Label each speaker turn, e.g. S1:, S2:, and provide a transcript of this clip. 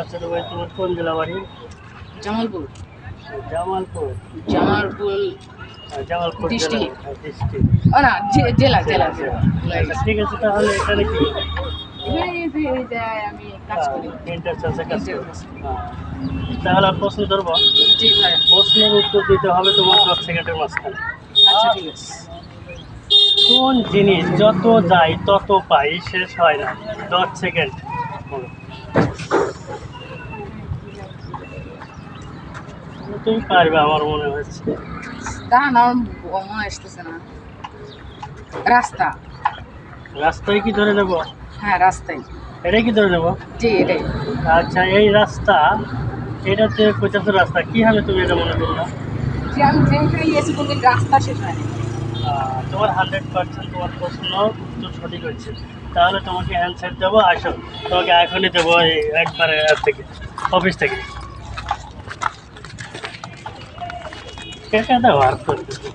S1: ওই তোমার কোন জেলা বাড়ি?
S2: জামালপুর।
S1: জামালপুর।
S2: জামালপুর
S1: হ্যাঁ, জামালপুর ডিস্ট্রিক্ট।
S2: না জেলা জেলা জেলা
S1: ঠিক আছে তাহলে এখানে কি?
S2: এখানে এই যে- এই যে আমি কাজ করি।
S1: ইন্টার চাষে কাজ করো।
S2: Inter-
S1: হ্যাঁ। তাহলে প্রশ্ন ধরবো? প্রশ্নের উত্তর দিতে হবে তোমার দশ সেকেন্ডের মাঝখানে।
S2: আচ্ছা ঠিক আছে।
S1: কোন জিনিস যত যায় তত পাই শেষ হয় না। দশ সেকেন্ড। তুমি পারবে আমার মনে হচ্ছে।
S2: তা না আমার মনে আসতেছে না। রাস্তা।
S1: রাস্তায় কি ধরে নেব?
S2: হ্যাঁ রাস্তায়।
S1: এটাই কি ধরে নেব?
S2: জি এটাই।
S1: আচ্ছা এই রাস্তা এটাতে পঁচাত্তর রাস্তা। কি হবে তুমি এটা মনে করলা
S2: যে আমি যেখানে গিয়েছি কোনদিন রাস্তা শেষ
S1: তোমার হান্ড্রেড পার্সেন্ট তোমার প্রশ্ন উত্তর সঠিক হচ্ছে তাহলে তোমাকে অ্যান্সার দেবো আসো। তোমাকে এখনই দেবো এই একবারে থেকে অফিস থেকে। কে কে দেবো আর করতে